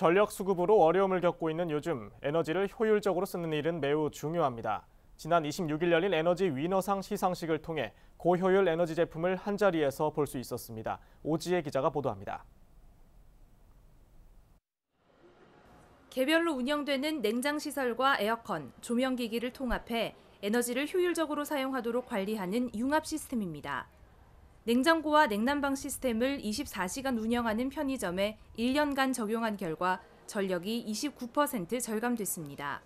전력 수급으로 어려움을 겪고 있는 요즘 에너지를 효율적으로 쓰는 일은 매우 중요합니다. 지난 26일 열린 에너지 위너상 시상식을 통해 고효율 에너지 제품을 한자리에서 볼 수 있었습니다. 오지혜 기자가 보도합니다. 개별로 운영되는 냉장 시설과 에어컨, 조명 기기를 통합해 에너지를 효율적으로 사용하도록 관리하는 융합 시스템입니다. 냉장고와 냉난방 시스템을 24시간 운영하는 편의점에 1년간 적용한 결과 전력이 29% 절감됐습니다.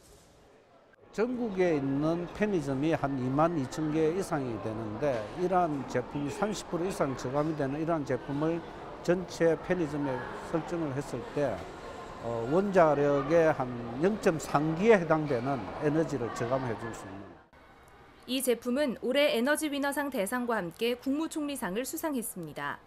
전국에 있는 편의점이 한 2만 2천 개 이상이 되는데 이러한 제품이 30% 이상 저감이 되는 이러한 제품을 전체 편의점에 설정을 했을 때 어, 원자력의 한 0.3기에 해당되는 에너지를 저감해 줄 수 있는 이 제품은 올해 에너지 위너상 대상과 함께 국무총리상을 수상했습니다.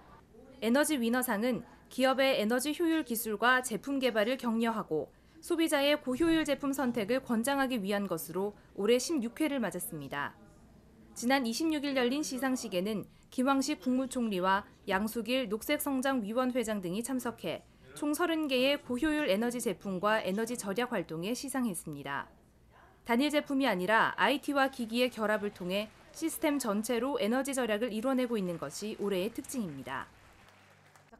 에너지 위너상은 기업의 에너지 효율 기술과 제품 개발을 격려하고 소비자의 고효율 제품 선택을 권장하기 위한 것으로 올해 16회를 맞았습니다. 지난 26일 열린 시상식에는 김황식 국무총리와 양수길 녹색성장위원 회장 등이 참석해 총 30개의 고효율 에너지 제품과 에너지 절약 활동에 시상했습니다. 단일 제품이 아니라 IT와 기기의 결합을 통해 시스템 전체로 에너지 절약을 이뤄내고 있는 것이 올해의 특징입니다.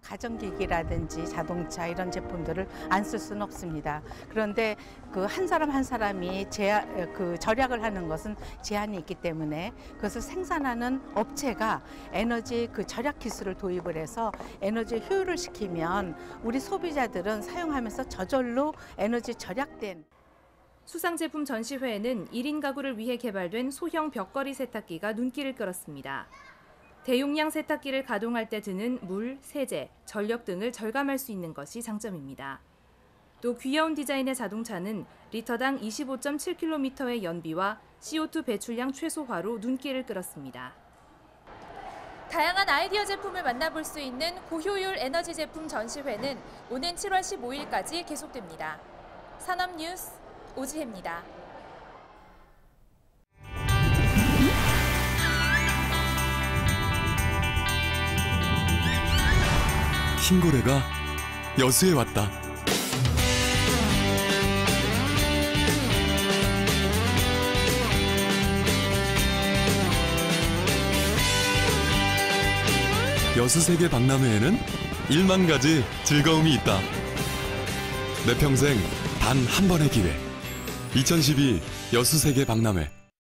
가전기기라든지 자동차 이런 제품들을 안 쓸 수는 없습니다. 그런데 그 한 사람 한 사람이 제한, 그 절약을 하는 것은 제한이 있기 때문에 그것을 생산하는 업체가 에너지 그 절약 기술을 도입을 해서 에너지 효율을 시키면 우리 소비자들은 사용하면서 저절로 에너지 절약된 수상 제품 전시회에는 1인 가구를 위해 개발된 소형 벽걸이 세탁기가 눈길을 끌었습니다. 대용량 세탁기를 가동할 때 드는 물, 세제, 전력 등을 절감할 수 있는 것이 장점입니다. 또 귀여운 디자인의 자동차는 리터당 25.7km의 연비와 CO2 배출량 최소화로 눈길을 끌었습니다. 다양한 아이디어 제품을 만나볼 수 있는 고효율 에너지 제품 전시회는 오는 7월 15일까지 계속됩니다. 산업뉴스 오지혜입니다. 흰고래가 여수에 왔다. 여수 세계 박람회에는 1만 가지 즐거움이 있다. 내 평생 단 한 번의 기회. 2012 여수 세계 박람회